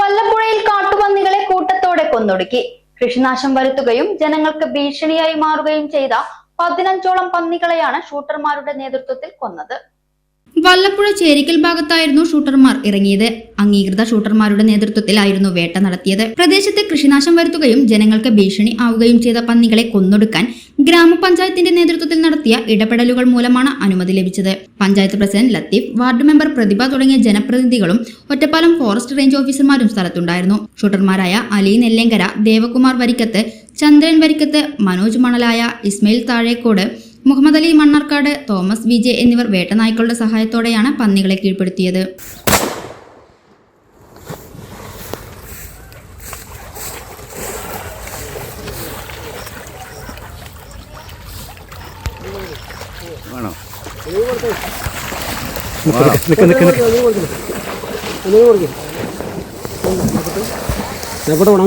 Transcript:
വല്ലപ്പുഴയിൽ കാട്ടുപന്നികളെ കൂട്ടത്തോടെ കൊന്നൊടുക്കി. കൃഷിനാശം വരുത്തുകയും ജനങ്ങൾക്ക് ഭീഷണിയായി മാറുകയും ചെയ്ത പതിനഞ്ചോളം പന്നികളെയാണ് ഷൂട്ടർമാരുടെ നേതൃത്വത്തിൽ കൊന്നത്. വല്ലപ്പുഴ ചേരിക്കൽ ഭാഗത്തായിരുന്നു ഷൂട്ടർമാർ ഇറങ്ങിയത്. അംഗീകൃത ഷൂട്ടർമാരുടെ നേതൃത്വത്തിലായിരുന്നു വേട്ട നടത്തിയത്. പ്രദേശത്ത് കൃഷിനാശം വരുത്തുകയും ജനങ്ങൾക്ക് ഭീഷണി ആവുകയും ചെയ്ത പന്നികളെ കൊന്നൊടുക്കാൻ ഗ്രാമപഞ്ചായത്തിന്റെ നേതൃത്വത്തിൽ നടത്തിയ ഇടപെടലുകൾ മൂലമാണ് അനുമതി ലഭിച്ചത്. Panchayat president Latheef ward member Prathibha തുടങ്ങിയ ജനപ്രതിനിധികളും ഒറ്റപ്പാലം ഫോറസ്റ്റ് റേഞ്ച് ഓഫീസർമാരും സ്ഥലത്തുണ്ടായിരുന്നു. ഷൂട്ടർമാരായ Ali Nellenkara Devakumar Varikkath Chandran Varikkath Manoj Manalaya Ismail Thazhekode Muhammad Ali Mannarkkad Thomas V J എന്നിവർ വേട്ടനായ്ക്കളുടെ സഹായത്തോടെയാണ് പന്നികളെ കീഴ്പ്പെടുത്തിയത്. വേണോ? എവിടെ പോണം